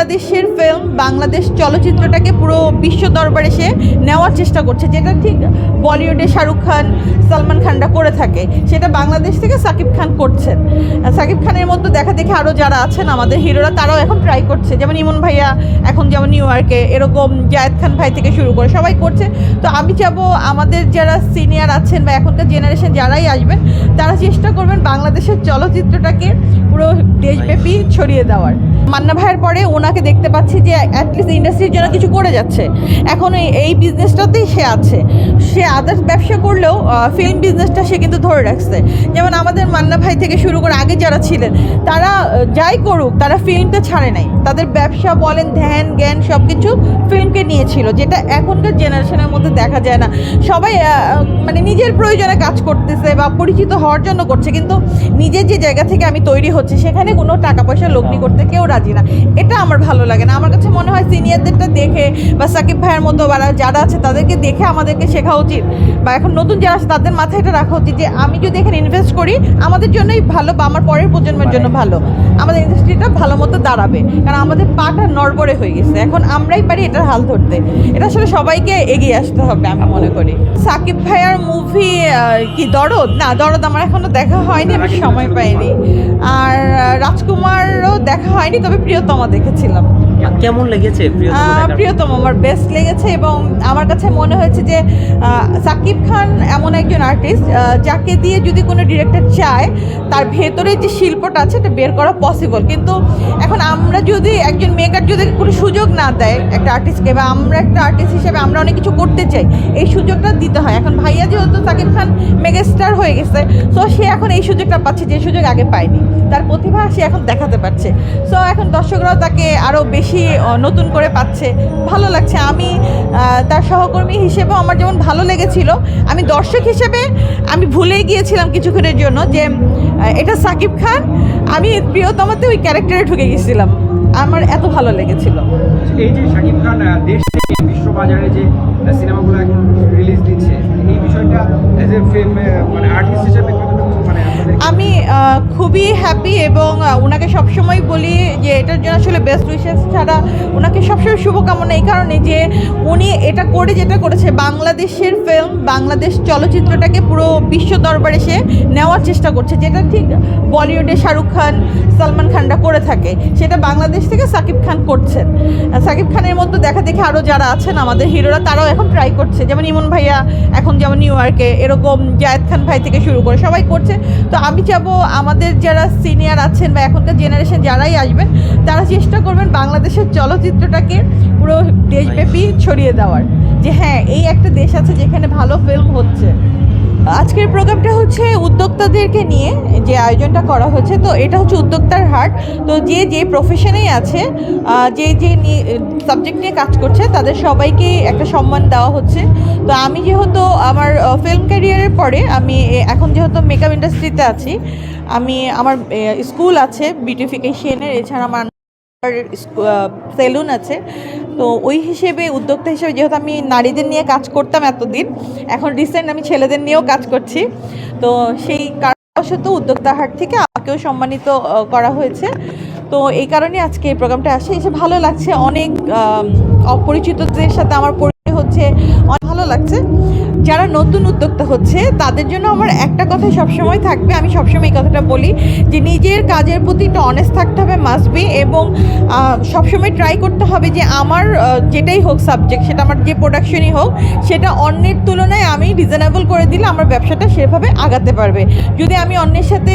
বাংলাদেশের ফিল্ম বাংলাদেশ চলচ্চিত্রটাকে পুরো বিশ্ব দরবারে সে নেওয়ার চেষ্টা করছে, যেটা ঠিক বলিউডে শাহরুখ খান, সালমান খানরা করে থাকে। সেটা বাংলাদেশ থেকে সাকিব খান করছেন। সাকিব খানের মতো দেখা দেখে আরও যারা আছেন, আমাদের হিরোরা, তারাও এখন ট্রাই করছে। যেমন ইমন ভাইয়া, এখন যেমন নিউ ইয়র্কে এরকম জায়েদ খান ভাই থেকে শুরু করে সবাই করছে। তো আমি চাবো আমাদের যারা সিনিয়র আছেন বা এখনকার জেনারেশন যারাই আসবেন, তারা চেষ্টা করবেন বাংলাদেশের চলচ্চিত্রটাকে পুরো দেশব্যাপী ছড়িয়ে দেওয়ার। মান্না ভাইয়ের পরে ওনাকে দেখতে পাচ্ছি যে অ্যাটলিস্ট ইন্ডাস্ট্রির জন্য কিছু করে যাচ্ছে। এখন এই- বিজনেসটাতেই সে আছে। সে আদার্স ব্যবসা করলেও ফিল্ম বিজনেসটা সে কিন্তু ধরে রাখছে। যেমন আমাদের মান্না ভাই থেকে শুরু করে আগে যারা ছিলেন তারা যাই করুক তারা ফিল্মটা ছাড়ে নাই। তাদের ব্যবসা বলেন ধ্যান জ্ঞান সব কিছু ফিল্মকে নিয়েছিল যেটা এখনকার জেনারেশনের মধ্যে দেখা যায় না। সবাই মানে নিজের প্রয়োজনে কাজ করতেছে বা পরিচিত হওয়ার জন্য করছে কিন্তু নিজের যে জায়গা থেকে আমি তৈরি হচ্ছে সেখানে কোনো টাকা পয়সা লগ্নি করতে কেউ রাজি না। এটা আমার ভালো লাগে না। আমার কাছে মনে হয় সিনিয়রদেরটা দেখে বা সাকিব ভাইয়ের মতো বা যারা আছে তাদেরকে দেখে আমাদেরকে শেখা উচিত। বা এখন নতুন যারা আছে তাদের মাথায় এটা রাখা উচিত যে আমি যদি এখানে ইনভেস্ট করি আমাদের জন্যই ভালো বা আমার পরের প্রজন্মের জন্য ভালো। আমাদের ইন্ডাস্ট্রিটা ভালো মতো দাঁড়াবে। কারণ আমাদের পাটা নড়বড়ে হয়ে গেছে। এখন আমরাই পারি এটার হাল ধরতে। এটা আসলে সবাইকে এগিয়ে আসতে হবে আমি মনে করি। সাকিব ভাইয়ার মুভি কি দরদ? না দরদ আমার এখনও দেখা হয়নি আমি সময় পাইনি। আর রাজকুমারও দেখা হয়নি। তবে প্রিয়তমা দেখেছিলাম। কেমন লেগেছে প্রিয়তম আমার বেস্ট লেগেছে এবং আমার কাছে মনে হয়েছে যে সাকিব খান এমন একজন আর্টিস্ট যাকে দিয়ে যদি কোনো ডিরেক্টর চায় তার ভেতরে যে শিল্পটা আছে এটা বের করা পসিবল কিন্তু এখন আমরা যদি একজন মেকার যদি কোনো সুযোগ না দেয় একটা আর্টিস্টকে বা আমরা একটা আর্টিস্ট হিসেবে আমরা অনেক কিছু করতে চাই এই সুযোগটা দিতে হয়। এখন ভাইয়া যেহেতু সাকিব খান মেগাস্টার হয়ে গেছে সো সে এখন এই সুযোগটা পাচ্ছে যে সুযোগ আগে পায়নি। তার প্রতিভা সে এখন দেখাতে পারছে। সো এখন দর্শকরাও তাকে আরও বেশি আহ, নতুন করে পাচ্ছে ভালো লাগছে। আমি তার সহকর্মী হিসেবেও আমার যেমন ভালো লেগেছিল আমি দর্শক হিসেবে আমি ভুলে গিয়েছিলাম কিছুক্ষণের জন্য যে এটা সাকিব খান আমি প্রিয়তমাতে ওই ক্যারেক্টারে ঢুকে গেছিলাম। আমার এত ভালো লেগেছিল। এই যে শাকিব খান দেশ বিশ্ববাজারে যে সিনেমাগুলো এখন রিলিজ দিচ্ছে এই বিষয়টা এজ এ ফিল্ম মানে আর্টিস্ট খুবই হ্যাপি এবং ওনাকে সবসময় বলি যে এটার জন্য আসলে বেস্ট উইশেস ছাড়া ওনাকে সবসময় শুভকামনা এই কারণে যে উনি এটা করে যেটা করেছে, বাংলাদেশের ফিল্ম বাংলাদেশ চলচ্চিত্রটাকে পুরো বিশ্ব দরবারে সে নেওয়ার চেষ্টা করছে, যেটা ঠিক বলিউডে শাহরুখ খান, সালমান খানরা করে থাকে। সেটা বাংলাদেশ থেকে সাকিব খান করছেন। সাকিব খানের মতো দেখা দেখে আরও যারা আছেন আমাদের হিরোরা, তারাও এখন ট্রাই করছে। যেমন ইমন ভাইয়া, এখন যেমন নিউ ইয়র্কে এরকম জায়েদ খান ভাই থেকে শুরু করে সবাই করছে। তো আমি চাবো আমাদের যারা সিনিয়র আছেন বা এখনকার জেনারেশন যারাই আসবেন, তারা চেষ্টা করবেন বাংলাদেশের চলচ্চিত্রটাকে পুরো দেশব্যাপী ছড়িয়ে দেওয়ার। যে হ্যাঁ এই একটা দেশ আছে যেখানে ভালো ফিল্ম হচ্ছে। আজকের প্রোগ্রামটা হচ্ছে উদ্যোক্তাদেরকে নিয়ে যে আয়োজনটা করা হচ্ছে। তো এটা হচ্ছে উদ্যোক্তার হাট। তো যে যে প্রফেশনেই আছে যে যে সাবজেক্ট নিয়ে কাজ করছে, তাদের সবাইকে একটা সম্মান দেওয়া হচ্ছে। তো আমি যেহেতু আমার ফিল্ম ক্যারিয়ারের পরে আমি এখন যেহেতু মেকআপ ইন্ডাস্ট্রিতে আছি, আমি, আমার স্কুল আছে বিউটিফিকেশনের এছাড়া আমার সেলুন আছে। তো ওই হিসেবে উদ্যোক্তা হিসেবে যেহেতু আমি নারীদের নিয়ে কাজ করতাম এতদিন, এখন রিসেন্ট আমি ছেলেদের নিয়েও কাজ করছি। তো সেই কারণবশত উদ্যোক্তা হাট থেকে আমাকেও সম্মানিত করা হয়েছে। তো এই কারণে আজকে এই প্রোগ্রামটা আসে। এসে ভালো লাগছে। অনেক অপরিচিতদের সাথে আমার পরিচয় হচ্ছে। অনেক ভালো লাগছে। যারা নতুন উদ্যোক্তা হচ্ছে তাদের জন্য আমার একটা কথাই সবসময় থাকবে। আমি সবসময় এই কথাটা বলি যে নিজের কাজের প্রতি একটু অনেস্ট থাকতে হবে মাসবি এবং আহ, সবসময় ট্রাই করতে হবে যে আমার যেটাই হোক সাবজেক্ট সেটা আমার যে প্রোডাকশনই হোক সেটা অন্যের তুলনায় আমি রিজনেবল করে দিলে আমার ব্যবসাটা সেভাবে আগাতে পারবে। যদি আমি অন্যের সাথে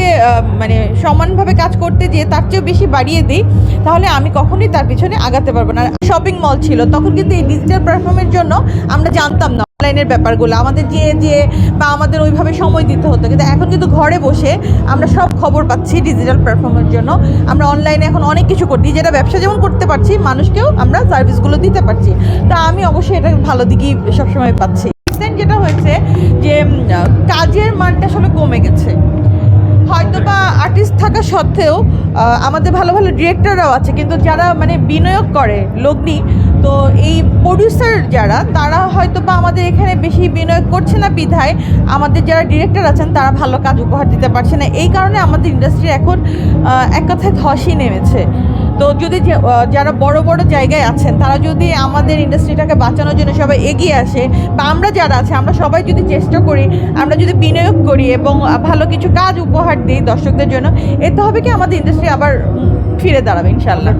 মানে সমানভাবে কাজ করতে যেয়ে তার চেয়েও বেশি বাড়িয়ে দিই তাহলে আমি কখনোই তার পিছনে আগাতে পারব না। শপিং মল ছিল তখন কিন্তু এই ডিজিটাল প্ল্যাটফর্মের জন্য আমরা জানতাম অনলাইনের ব্যাপারগুলো, আমাদের যে যে বা আমাদের ওইভাবে সময় দিতে হতো। কিন্তু এখন কিন্তু ঘরে বসে আমরা সব খবর পাচ্ছি ডিজিটাল প্ল্যাটফর্মের জন্য। আমরা অনলাইনে এখন অনেক কিছু করছি যেটা ব্যবসা যেমন করতে পারছি, মানুষকেও আমরা সার্ভিসগুলো দিতে পারছি। তা আমি অবশ্যই এটা ভালো দিকই সবসময় পাচ্ছি। Recent যেটা হয়েছে যে কাজের মানটা আসলে কমে গেছে। হয়তো বা আর্টিস্ট থাকা সত্ত্বেও আমাদের ভালো ভালো ডিরেক্টররাও আছে, কিন্তু যারা মানে বিনিয়োগ করে, লগ্নি তো এই প্রডিউসার যারা, তারা হয়তো বা আমাদের এখানে বেশি বিনিয়োগ করছে না বিধায়, আমাদের যারা ডিরেক্টর আছেন, তারা ভালো কাজ উপহার দিতে পারছে না। এই কারণে আমাদের ইন্ডাস্ট্রি এখন এক কথায় ধসই নেমেছে। তো যদি যারা বড় বড় জায়গায় আছেন, তারা যদি আমাদের ইন্ডাস্ট্রিটাকে বাঁচানোর জন্য সবাই এগিয়ে আসে, বা আমরা যারা আছে, আমরা সবাই যদি চেষ্টা করি, আমরা যদি বিনিয়োগ করি এবং ভালো কিছু কাজ উপহার দিই দর্শকদের জন্য, এতে হবে কি আমাদের ইন্ডাস্ট্রি আবার ফিরে দাঁড়াবে ইনশাল্লাহ